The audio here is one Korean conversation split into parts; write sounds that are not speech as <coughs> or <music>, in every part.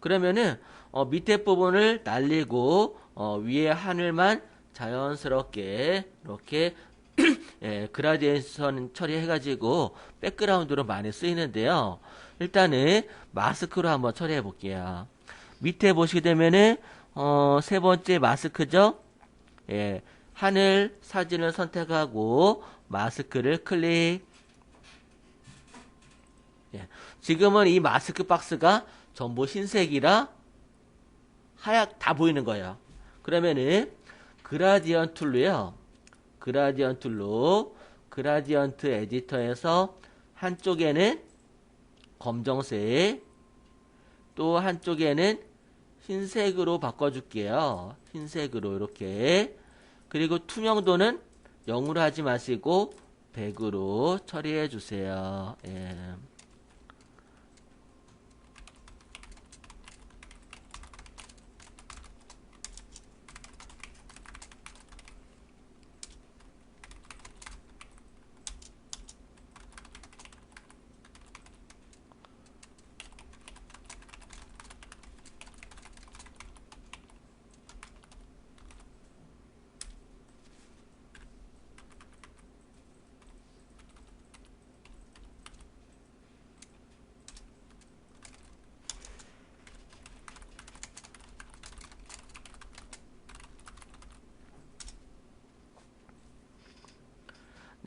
그러면은 어, 밑에 부분을 날리고 어, 위에 하늘만 자연스럽게 이렇게 <clears throat> 예, 그라디에이션 처리해가지고 백그라운드로 많이 쓰이는데요. 일단은 마스크로 한번 처리해 볼게요. 밑에 보시게 되면은 어, 세 번째 마스크죠. 예, 하늘 사진을 선택하고 마스크를 클릭. 예, 지금은 이 마스크 박스가 전부 흰색이라 하얗 다 보이는 거예요. 그러면은 그라디언 툴로요. 그라디언 툴로 그라디언트 에디터에서 한쪽에는 검정색 또 한쪽에는 흰색으로 바꿔줄게요. 흰색으로 이렇게 그리고 투명도는 0으로 하지 마시고 100으로 처리해 주세요. 예.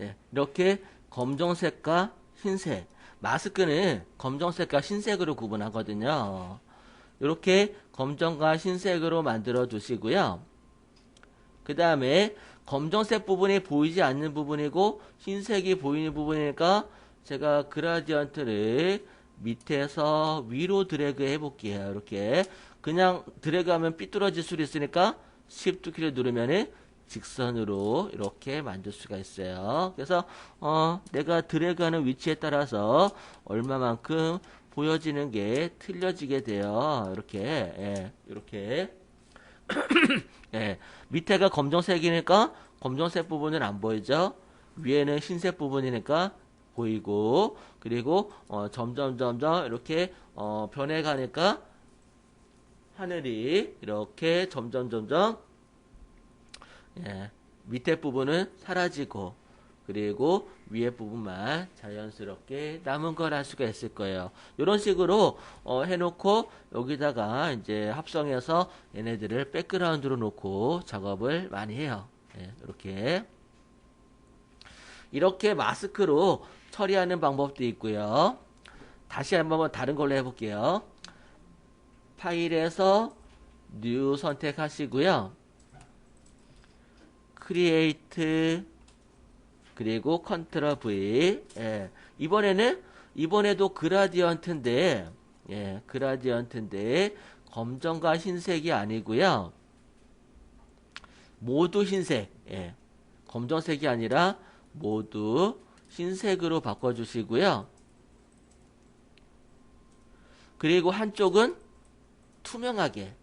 네, 이렇게 검정색과 흰색 마스크는 검정색과 흰색으로 구분하거든요. 이렇게 검정과 흰색으로 만들어 두시고요. 그 다음에 검정색 부분이 보이지 않는 부분이고 흰색이 보이는 부분이니까 제가 그라디언트를 밑에서 위로 드래그 해볼게요. 이렇게 그냥 드래그하면 삐뚤어질 수 있으니까 Shift 키를 누르면은 직선으로 이렇게 만들 수가 있어요. 그래서 어, 내가 드래그하는 위치에 따라서 얼마만큼 보여지는 게 틀려지게 돼요. 이렇게 예, 이렇게 <clears throat> 예, 밑에가 검정색이니까 검정색 부분은 안 보이죠. 위에는 흰색 부분이니까 보이고 그리고 어, 점점 점점 이렇게 어, 변해가니까 하늘이 이렇게 점점 점점 예, 밑에 부분은 사라지고 그리고 위에 부분만 자연스럽게 남은 걸 할 수가 있을 거예요. 이런 식으로 어, 해놓고 여기다가 이제 합성해서 얘네들을 백그라운드로 놓고 작업을 많이 해요. 예, 이렇게 이렇게 마스크로 처리하는 방법도 있고요. 다시 한번 다른 걸로 해볼게요. 파일에서 뉴 선택하시고요. 크리에이트 그리고 컨트롤 V. 예, 이번에는 이번에도 그라디언트인데 예, 그라디언트인데 검정과 흰색이 아니고요. 모두 흰색 예, 검정색이 아니라 모두 흰색으로 바꿔주시고요. 그리고 한쪽은 투명하게 예,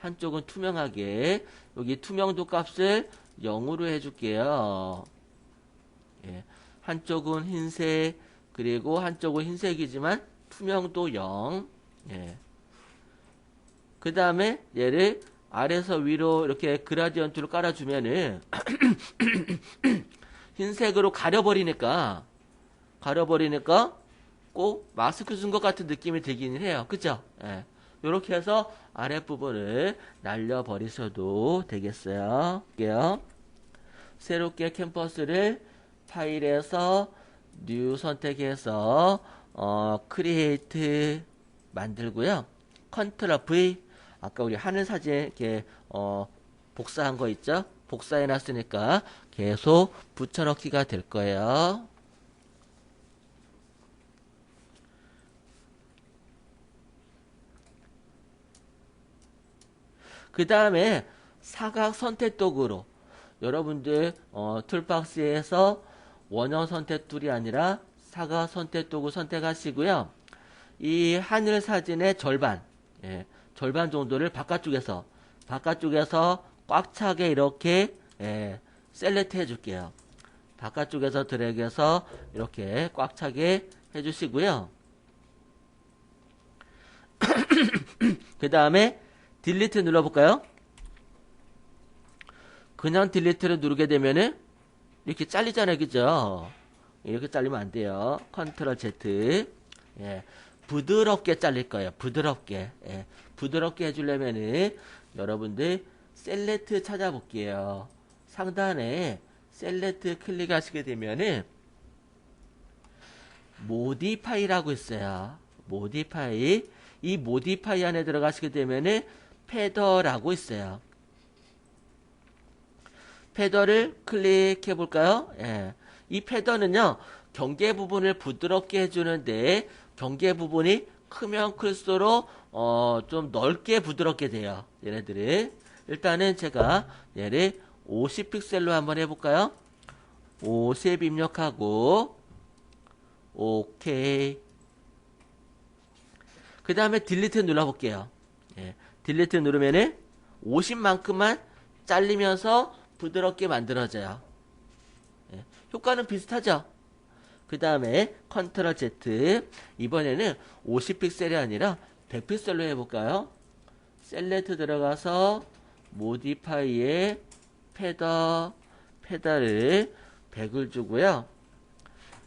한쪽은 투명하게 여기 투명도 값을 0으로 해줄게요. 예, 한쪽은 흰색 그리고 한쪽은 흰색이지만 투명도 0. 예. 그 다음에 얘를 아래서 위로 이렇게 그라디언트로 깔아주면은 <clears throat> 흰색으로 가려버리니까 가려버리니까 꼭 마스크 쓴 것 같은 느낌이 들기는 해요. 그죠? 예. 이렇게 해서 아랫부분을 날려버리셔도 되겠어요. 볼게요. 새롭게 캠퍼스를 파일에서 뉴 선택해서 어, 크리에이트 만들고요. 컨트롤 V 아까 우리 하늘 사진 이렇게 어, 복사한 거 있죠? 복사해 놨으니까 계속 붙여넣기가 될 거예요. 그 다음에 사각 선택 도구로 여러분들 어, 툴박스에서 원형 선택 툴이 아니라 사각 선택 도구 선택하시고요. 이 하늘 사진의 절반, 예, 절반 정도를 바깥쪽에서 바깥쪽에서 꽉 차게 이렇게 예, 셀렉트 해줄게요. 바깥쪽에서 드래그해서 이렇게 꽉 차게 해주시고요. <clears throat> 그 다음에 딜리트 눌러볼까요? 그냥 딜리트를 누르게 되면은 이렇게 잘리잖아요. 그죠? 이렇게 잘리면 안 돼요. 컨트롤 Z. 예. 부드럽게 잘릴 거예요. 부드럽게. 예. 부드럽게 해주려면은 여러분들 셀렉트 찾아볼게요. 상단에 셀렉트 클릭하시게 되면은 모디파이라고 있어요. 모디파이. 이 모디파이 안에 들어가시게 되면은 패더라고 있어요. 패더를 클릭해 볼까요? 예. 이 패더는요, 경계 부분을 부드럽게 해주는데, 경계 부분이 크면 클수록, 어, 좀 넓게 부드럽게 돼요. 얘네들은. 일단은 제가 얘를 50픽셀로 한번 해볼까요? 50 입력하고, 오케이. 그 다음에 딜리트 눌러볼게요. 예. 딜리트 누르면은 50만큼만 잘리면서 부드럽게 만들어져요. 예. 효과는 비슷하죠? 그 다음에 컨트롤 Z 이번에는 50픽셀이 아니라 100픽셀로 해볼까요? 셀렉트 들어가서 모디파이에 페더 페달을 100을 주고요.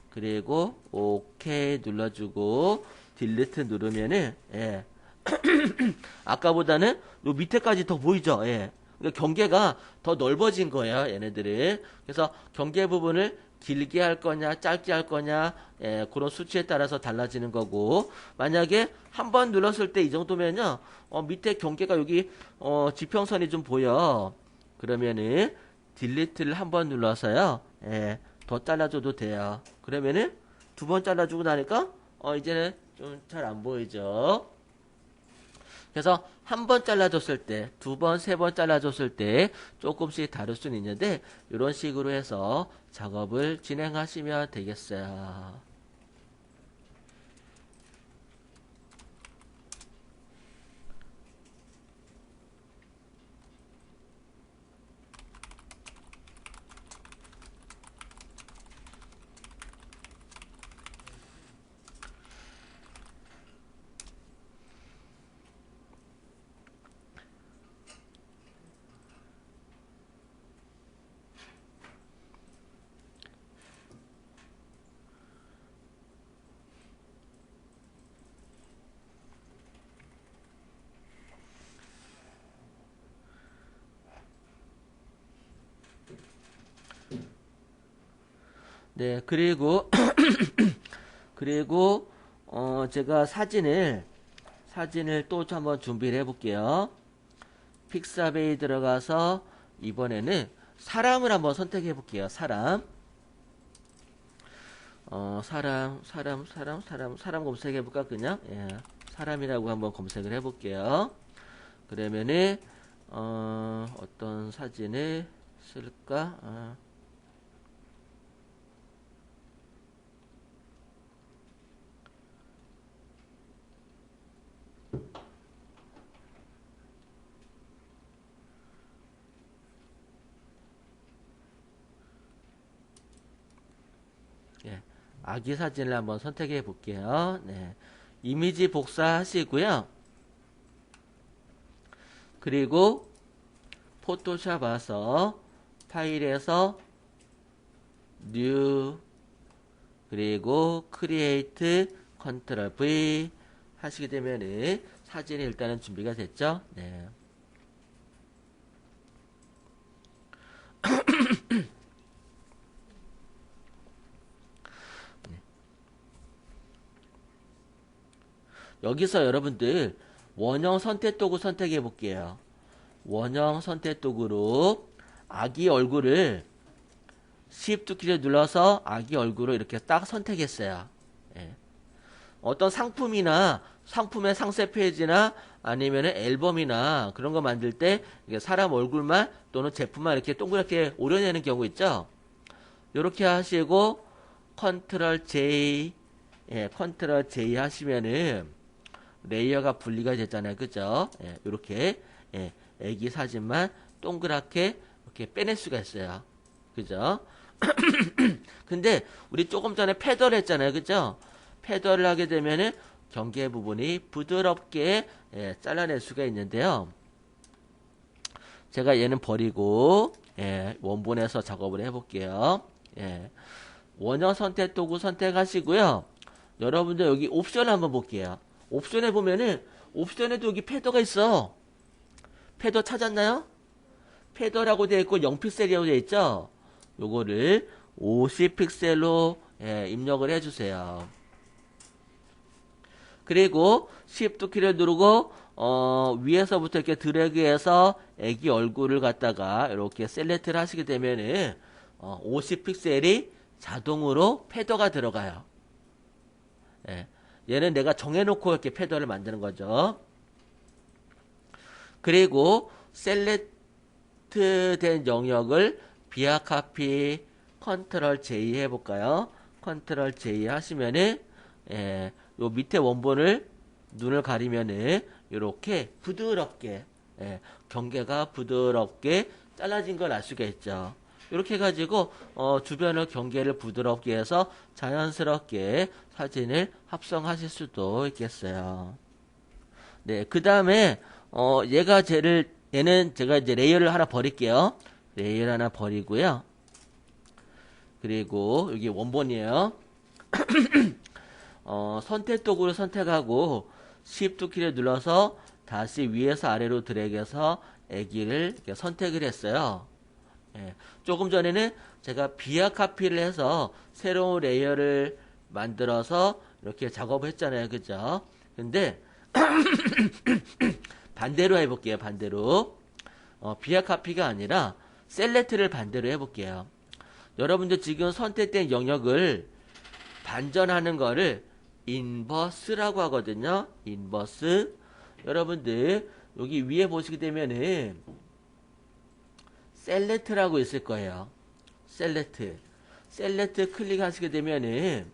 그리고 오케이 눌러주고 딜리트 누르면은 예. <coughs> 아까보다는 요 밑에까지 더 보이죠? 예. 그러니까 경계가 더 넓어진 거예요, 얘네들은. 그래서 경계 부분을 길게 할 거냐, 짧게 할 거냐, 예, 그런 수치에 따라서 달라지는 거고, 만약에 한 번 눌렀을 때 이 정도면요, 어, 밑에 경계가 여기, 어, 지평선이 좀 보여. 그러면은, 딜리트를 한 번 눌러서요, 예, 더 잘라줘도 돼요. 그러면은, 두 번 잘라주고 나니까, 어, 이제는 좀 잘 안 보이죠? 그래서 한 번 잘라줬을 때, 두 번, 세 번 잘라줬을 때 조금씩 다를 수는 있는데 이런 식으로 해서 작업을 진행하시면 되겠어요. 네, 그리고 <clears throat> 그리고 어 제가 사진을 사진을 또 한번 준비를 해볼게요. 픽사베이 들어가서 이번에는 사람을 한번 선택해 볼게요. 사람. 어 사람 사람 사람 사람 사람 검색해 볼까 그냥 예, 사람이라고 한번 검색을 해 볼게요. 그러면은 어 어떤 사진을 쓸까? 어. 예, 아기 사진을 한번 선택해 볼게요. 네. 이미지 복사하시고요. 그리고 포토샵 와서 파일에서 뉴 그리고 크리에이트 컨트롤 V 하시게 되면은 사진이 일단은 준비가 됐죠. 네. 여기서 여러분들 원형 선택 도구 선택해 볼게요. 원형 선택 도구로 아기 얼굴을 Shift 키를 눌러서 아기 얼굴을 이렇게 딱 선택했어요. 예. 어떤 상품이나 상품의 상세 페이지나 아니면 앨범이나 그런 거 만들 때 사람 얼굴만 또는 제품만 이렇게 동그랗게 오려내는 경우 있죠. 이렇게 하시고 컨트롤 J 예, 컨트롤 J 하시면은 레이어가 분리가 됐잖아요. 그죠? 예, 이렇게 예, 애기 사진만 동그랗게 이렇게 빼낼 수가 있어요. 그죠? <clears throat> 근데 우리 조금 전에 패더를 했잖아요. 그죠? 패더를 하게 되면은 경계 부분이 부드럽게 예, 잘라낼 수가 있는데요. 제가 얘는 버리고 예, 원본에서 작업을 해볼게요. 예, 원형 선택 도구 선택하시고요. 여러분들 여기 옵션 한번 볼게요. 옵션에 보면은 옵션에도 여기 패더가 있어. 패더 찾았나요? 패더라고 되어 있고 0픽셀이라고 되어 있죠? 요거를 50픽셀로 예, 입력을 해주세요. 그리고 Shift 키를 누르고 어, 위에서부터 이렇게 드래그해서 애기 얼굴을 갖다가 이렇게 셀렉트를 하시게 되면은 어, 50픽셀이 자동으로 패더가 들어가요. 예. 얘는 내가 정해놓고 이렇게 패더를 만드는 거죠. 그리고 셀렉트 된 영역을 비아 카피 컨트롤 J 해볼까요? 컨트롤 J 하시면은 예, 요 밑에 원본을 눈을 가리면은 이렇게 부드럽게 예, 경계가 부드럽게 잘라진 걸 알 수가 있죠. 이렇게 해가지고 어, 주변을 경계를 부드럽게 해서 자연스럽게 사진을 합성하실 수도 있겠어요. 네, 그 다음에 어, 얘가 쟤를 얘는 제가 이제 레이어를 하나 버릴게요. 레이어 하나 버리고요. 그리고 여기 원본이에요. <clears throat> 어, 선택 도구를 선택하고 Shift 키를 눌러서 다시 위에서 아래로 드래그해서 애기를 선택을 했어요. 예, 조금 전에는 제가 비아 카피를 해서 새로운 레이어를 만들어서 이렇게 작업을 했잖아요. 그죠? 근데 <coughs> 반대로 해볼게요. 반대로. 어, 비아 카피가 아니라 셀렉트를 반대로 해볼게요. 여러분들 지금 선택된 영역을 반전하는 거를 인버스라고 하거든요. 인버스. 여러분들 여기 위에 보시게 되면은 셀렉트라고 있을 거예요. 셀렉트. 셀렉트 클릭하시게 되면은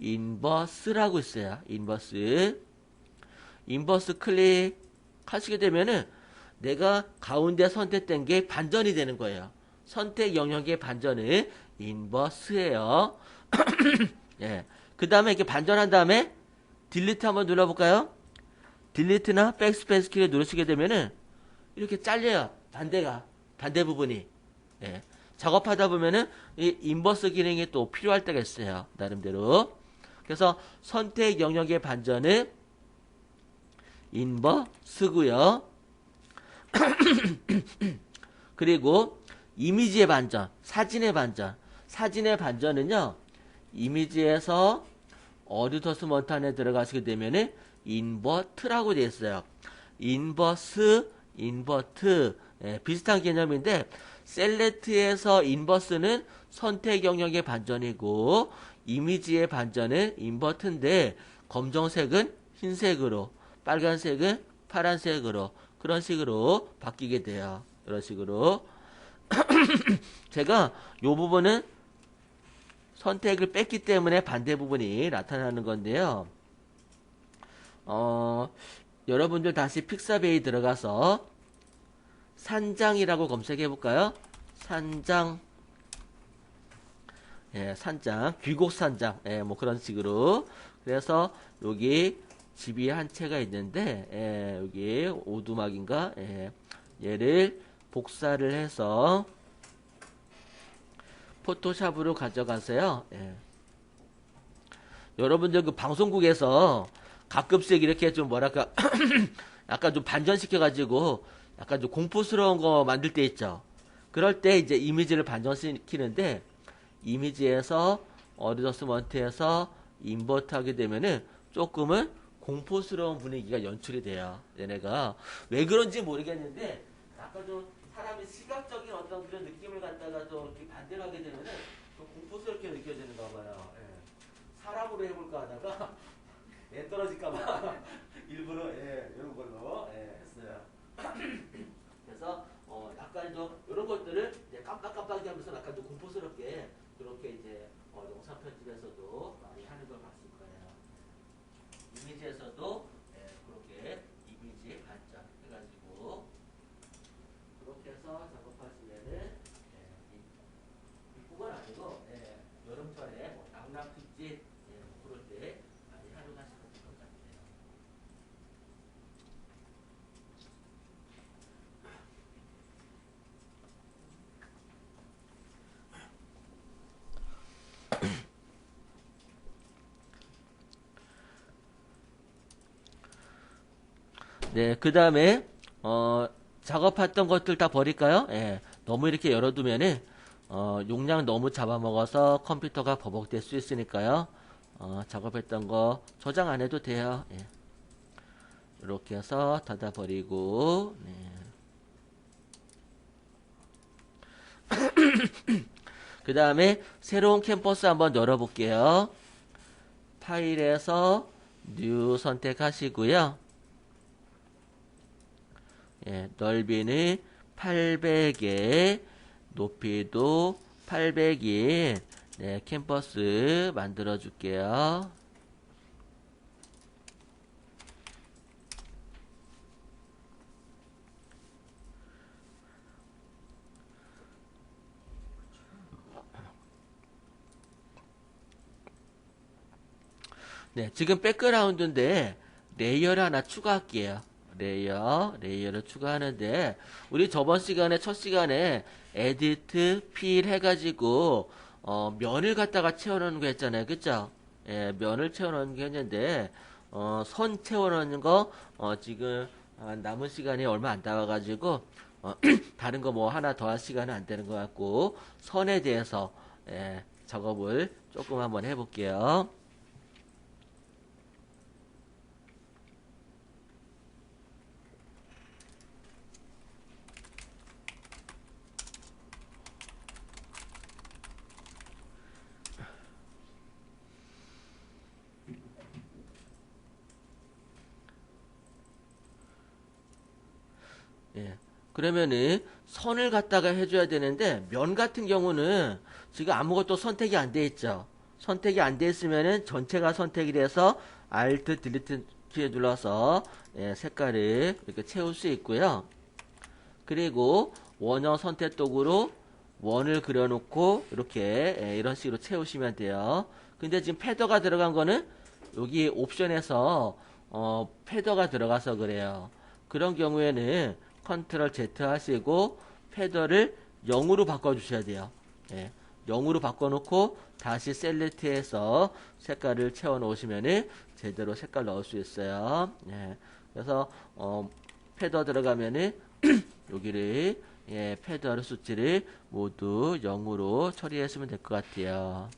인버스라고 있어요. 인버스. 인버스 클릭하시게 되면은 내가 가운데 선택된 게 반전이 되는 거예요. 선택 영역의 반전은 인버스예요. <clears throat> 예. 그 다음에 이렇게 반전한 다음에 딜리트 한번 눌러볼까요? 딜리트나 백스페이스 키를 누르시게 되면은 이렇게 잘려요. 반대가 반대 부분이. 예. 작업하다 보면은 이 인버스 기능이 또 필요할 때가 있어요. 나름대로. 그래서 선택 영역의 반전은 인버스고요. <clears throat> 그리고 이미지의 반전, 사진의 반전. 사진의 반전은요. 이미지에서 어드터스먼트 안에 들어가시게 되면은 인버트라고 되어 있어요. 인버스, 인버트 예, 비슷한 개념인데 셀렉트에서 인버스는 선택 영역의 반전이고 이미지의 반전은 인버트인데 검정색은 흰색으로 빨간색은 파란색으로 그런 식으로 바뀌게 돼요. 이런 식으로 <clears throat> 제가 요 부분은 선택을 뺐기 때문에 반대 부분이 나타나는 건데요. 어, 여러분들 다시 픽사베이 들어가서 산장이라고 검색해 볼까요? 산장. 예, 산장. 귀곡 산장. 예, 뭐 그런 식으로. 그래서 여기 집이 한 채가 있는데, 예, 여기 오두막인가? 예, 얘를 복사를 해서 포토샵으로 가져가세요. 예. 여러분들 그 방송국에서 가끔씩 이렇게 좀 뭐랄까 <clears throat> 약간 좀 반전시켜가지고 약간 좀 공포스러운 거 만들 때 있죠. 그럴 때 이제 이미지를 반전시키는데 이미지에서 어드저스먼트에서 인버트 하게 되면은 조금은 공포스러운 분위기가 연출이 돼요. 얘네가 왜 그런지 모르겠는데 약간 좀 사람의 시각적인 어떤 그런 느낌을 갖다가 좀 이렇게 반대로 하게 되면은 좀 공포스럽게 느껴지는가 봐요. 예. 사람으로 해볼까 하다가 <laughs> 애 떨어질까 봐 <laughs> 일부러 예, 이런 걸로 예, 했어요. 그래서 좀 이런 것들을 이제 깜빡깜빡이 하면서 약간 좀 공포스럽게 그렇게 이제 어, 영상 편집에서도 많이 하는 걸 봤을 거예요. 이미지에서도 예, 그렇게 이미지 반전 해가지고 그렇게 해서 작업하시면은 예, 이- 이쁘건 아니고 예, 여름철에 뭐 낙낙 핏짓 예, 뭐 그럴 때 많이 활용하시면 될 것 같아요. 네, 그 다음에, 어, 작업했던 것들 다 버릴까요? 예, 너무 이렇게 열어두면은, 어, 용량 너무 잡아먹어서 컴퓨터가 버벅될 수 있으니까요. 어, 작업했던 거 저장 안 해도 돼요. 예. 이렇게 해서 닫아버리고, 네. <clears throat> 그 다음에 새로운 캠퍼스 한번 열어볼게요. 파일에서 뉴 선택하시고요. 예, 넓이는 800에 높이도 800인 네, 캠퍼스 만들어 줄게요. 네, 지금 백그라운드인데 레이어를 하나 추가할게요. 레이어, 레이어를 추가하는데 우리 저번 시간에 첫 시간에 에디트, 필 해가지고 어, 면을 갖다가 채워넣는 거 했잖아요. 그쵸? 예, 면을 채워넣는 게 했는데 어, 선 채워넣는 거 어, 지금 아, 남은 시간이 얼마 안 남아가지고 어, <clears throat> 다른 거 뭐 하나 더 할 시간은 안 되는 것 같고 선에 대해서 예, 작업을 조금 한번 해볼게요. 예. 그러면은 선을 갖다가 해줘야 되는데 면 같은 경우는 지금 아무것도 선택이 안 돼 있죠. 선택이 안 돼 있으면은 전체가 선택이 돼서 Alt 딜리트 키에 눌러서 예, 색깔을 이렇게 채울 수 있고요. 그리고 원형 선택 도구로 원을 그려놓고 이렇게 예, 이런 식으로 채우시면 돼요. 근데 지금 패더가 들어간 거는 여기 옵션에서 어, 패더가 들어가서 그래요. 그런 경우에는 컨트롤 Z 하시고 패더를 0으로 바꿔주셔야 돼요. 예, 0으로 바꿔놓고 다시 셀렉트해서 색깔을 채워 놓으시면은 제대로 색깔 넣을 수 있어요. 예, 그래서 어, 패더 들어가면은 <clears throat> 여기를 예, 패더 수치를 모두 0으로 처리했으면 될 것 같아요.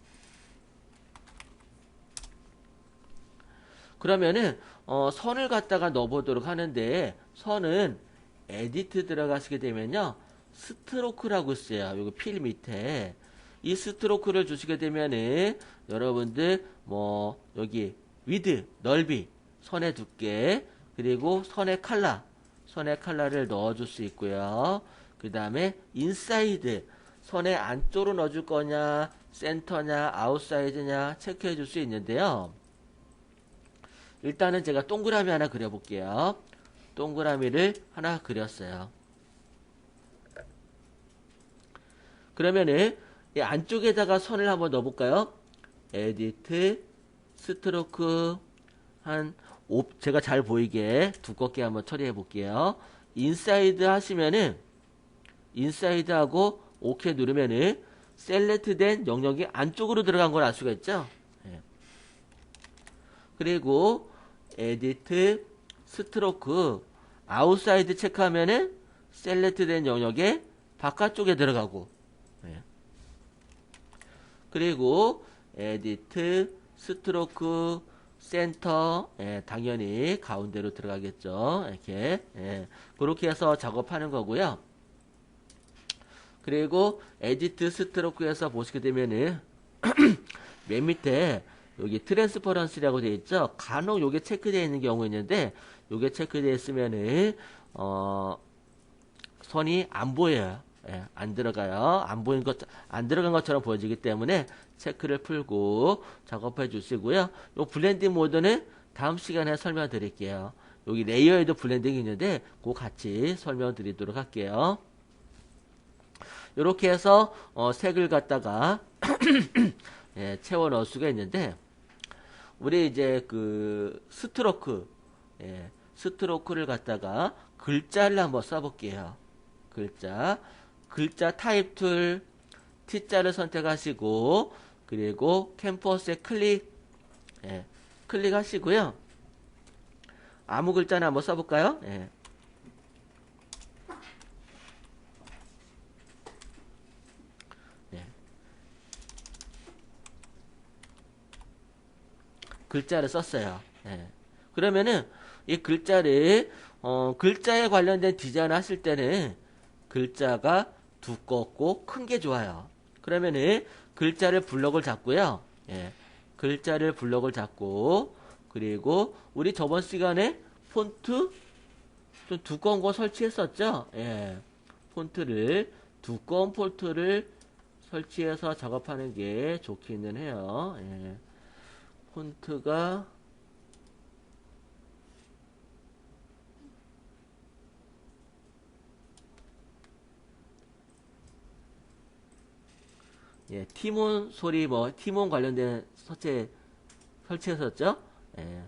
그러면은 어, 선을 갖다가 넣어보도록 하는데 선은 에디트 들어가시게 되면요. 스트로크라고 있어요. 여기 필 밑에. 이 스트로크를 주시게 되면은 여러분들 뭐 여기 위드 넓이 선의 두께 그리고 선의 칼라 선의 칼라를 넣어줄 수 있고요. 그 다음에 인사이드 선의 안쪽으로 넣어줄 거냐 센터냐 아웃사이드냐 체크해 줄 수 있는데요. 일단은 제가 동그라미 하나 그려볼게요. 동그라미를 하나 그렸어요. 그러면은 이 안쪽에다가 선을 한번 넣어볼까요? 에디트 스트로크 한 5, 제가 잘 보이게 두껍게 한번 처리해 볼게요. 인사이드 하시면은 인사이드 하고 오케이 누르면은 셀렉트 된 영역이 안쪽으로 들어간 걸 알 수가 있죠. 예. 그리고 에디트 스트로크 아웃사이드 체크하면은 셀렉트 된 영역에 바깥쪽에 들어가고 예. 그리고 에디트 스트로크 센터 예, 당연히 가운데로 들어가겠죠. 이렇게 예, 그렇게 해서 작업하는 거고요. 그리고 에디트 스트로크에서 보시게 되면은 <clears throat> 맨 밑에 여기 트랜스퍼런스라고 되어 있죠. 간혹 요게 체크되어 있는 경우 있는데 요게 체크되어 있으면은 어 선이 안 보여요 예, 안 들어가요. 안 보인 것, 안 들어간 것처럼 보여지기 때문에 체크를 풀고 작업해 주시고요. 요 블렌딩 모드는 다음 시간에 설명드릴게요. 여기 레이어에도 블렌딩이 있는데 그 같이 설명드리도록 할게요. 이렇게 해서 어, 색을 갖다가 <clears throat> 예, 채워 넣을 수가 있는데 우리 이제 그 스트로크 예, 스트로크를 갖다가 글자를 한번 써볼게요. 글자 글자 타입 툴 T자를 선택하시고 그리고 캠퍼스에 클릭 예, 클릭하시고요. 아무 글자나 한번 써볼까요? 예. 예. 글자를 썼어요. 예. 그러면은 이 글자를 어, 글자에 관련된 디자인 하실 때는 글자가 두껍고 큰 게 좋아요. 그러면은 글자를 블럭을 잡고요. 예. 글자를 블럭을 잡고 그리고 우리 저번 시간에 폰트 좀 두꺼운 거 설치했었죠? 예. 폰트를 두꺼운 폰트를 설치해서 작업하는 게 좋기는 해요. 예. 폰트가 예, 티몬 소리 뭐 티몬 관련된 설치 설치했었죠. 예,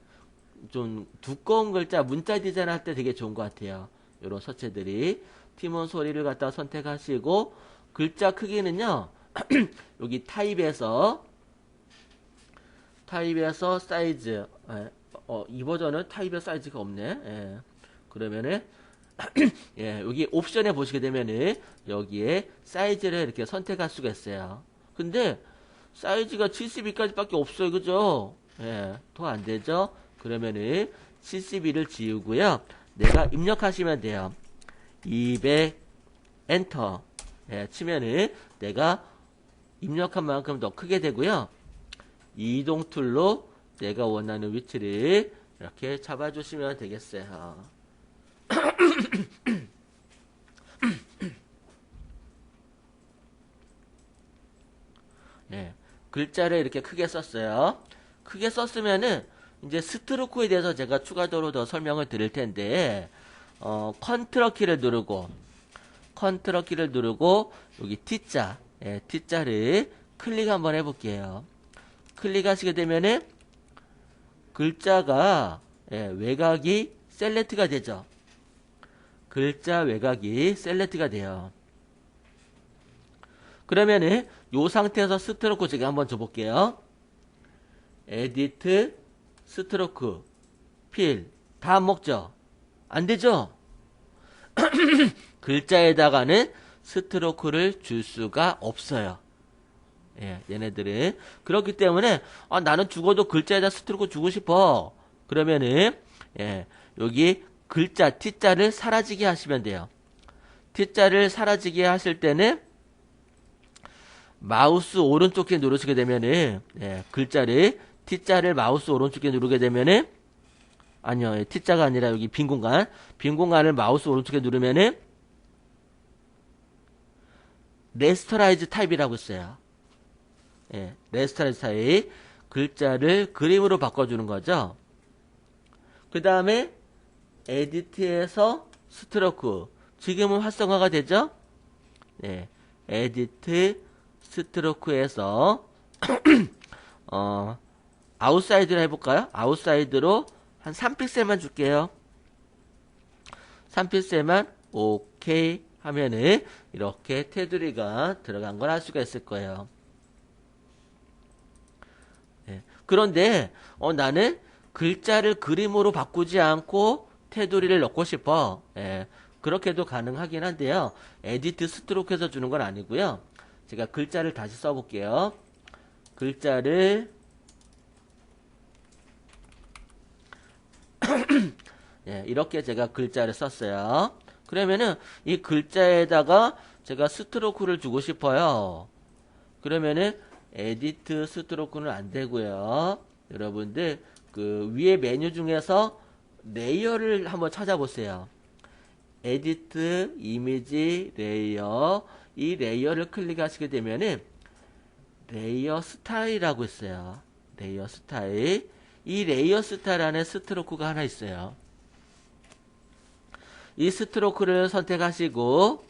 좀 두꺼운 글자 문자 디자인 할 때 되게 좋은 것 같아요. 이런 서체들이 티몬 소리를 갖다 선택하시고 글자 크기는요. <clears throat> 여기 타입에서 타입에서 사이즈 예, 어, 이 버전은 타입의 사이즈가 없네. 예, 그러면은 <clears throat> 예, 여기 옵션에 보시게 되면은 여기에 사이즈를 이렇게 선택할 수가 있어요. 근데 사이즈가 72까지밖에 없어요. 그죠? 예, 더 안 되죠? 그러면은 72를 지우고요. 내가 입력하시면 돼요. 200 엔터 예, 치면은 내가 입력한 만큼 더 크게 되고요. 이동 툴로 내가 원하는 위치를 이렇게 잡아주시면 되겠어요. <clears throat> 예, 글자를 이렇게 크게 썼어요. 크게 썼으면은 이제 스트로크에 대해서 제가 추가적으로 더 설명을 드릴 텐데 어, 컨트롤 키를 누르고 컨트롤 키를 누르고 여기 T자 예, T자를 클릭 한번 해볼게요. 클릭하시게 되면은 글자가 예, 외곽이 셀렉트가 되죠. 글자 외곽이 셀렉트가 돼요. 그러면은 요 상태에서 스트로크 제가 한번 줘볼게요. 에디트 스트로크 필다안 먹죠? 안 되죠? <clears throat> 글자에다가는 스트로크를 줄 수가 없어요. 예, 얘네들은 그렇기 때문에 아, 나는 죽어도 글자에다 스트로크 주고 싶어. 그러면은 예, 여기 글자 T자를 사라지게 하시면 돼요. T자를 사라지게 하실 때는 마우스 오른쪽 키 누르시게 되면은 예, 글자를 T자를 마우스 오른쪽 키 누르게 되면은 아니요 예, T자가 아니라 여기 빈 공간 빈 공간을 마우스 오른쪽에 누르면은 레스터라이즈 타입이라고 있어요. 예, 레스터라이즈 타입 글자를 그림으로 바꿔주는 거죠. 그 다음에 에디트에서 스트로크 지금은 활성화가 되죠. 예, 에디트 스트로크에서 <clears throat> 어, 아웃사이드로 해볼까요? 아웃사이드로 한 3픽셀만 줄게요. 3픽셀만 오케이 하면은 이렇게 테두리가 들어간 걸알 수가 있을 거예요. 네. 그런데 어, 나는 글자를 그림으로 바꾸지 않고 테두리를 넣고 싶어. 예, 그렇게도 가능하긴 한데요. 에디트 스트로크에서 주는 건 아니고요. 제가 글자를 다시 써볼게요. 글자를 <clears throat> 예, 이렇게 제가 글자를 썼어요. 그러면은 이 글자에다가 제가 스트로크를 주고 싶어요. 그러면은 에디트 스트로크는 안 되고요. 여러분들 그 위에 메뉴 중에서 레이어를 한번 찾아보세요. 에디트 이미지 레이어 이 레이어를 클릭하시게 되면은 레이어 스타일이라고 있어요. 레이어 스타일. 이 레이어 스타일 안에 스트로크가 하나 있어요. 이 스트로크를 선택하시고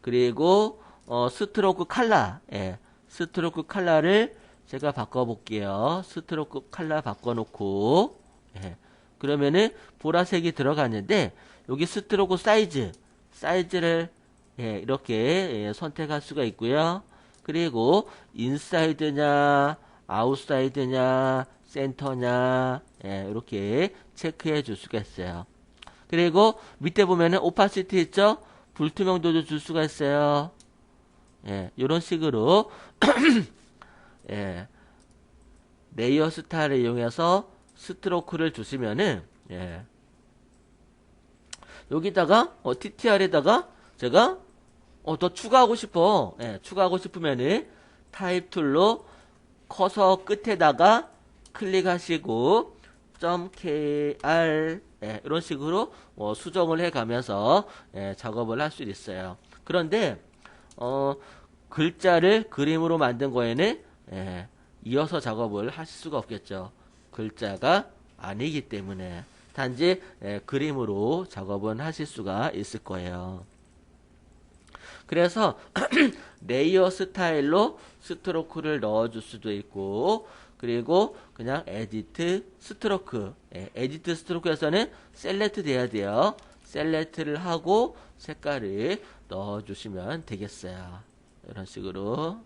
그리고 어, 스트로크 칼라 예, 스트로크 칼라를 제가 바꿔볼게요. 스트로크 칼라 바꿔놓고 예, 그러면은 보라색이 들어갔는데 여기 스트로크 사이즈 사이즈를 예, 이렇게 예, 선택할 수가 있고요. 그리고 인사이드냐 아웃사이드냐 센터냐 예, 이렇게 체크해 줄 수가 있어요. 그리고 밑에 보면은 오파시티 있죠? 불투명도도 줄 수가 있어요. 예, 이런 식으로 <clears throat> 예, 레이어 스타일을 이용해서 스트로크를 주시면은 예, 여기다가 어, TTR에다가 제가 어, 더 추가하고 싶어. 예, 추가하고 싶으면은 타입 툴로 커서 끝에다가 클릭하시고 .kr 예, 이런 식으로 뭐 수정을 해가면서 예, 작업을 할 수 있어요. 그런데 어, 글자를 그림으로 만든 거에는 예, 이어서 작업을 하실 수가 없겠죠. 글자가 아니기 때문에 단지 예, 그림으로 작업은 하실 수가 있을 거예요. 그래서 <clears throat> 레이어 스타일로 스트로크를 넣어줄 수도 있고 그리고 그냥 에디트 스트로크 예, 에디트 스트로크에서는 셀렉트 돼야 돼요. 셀렉트를 하고 색깔을 넣어주시면 되겠어요. 이런 식으로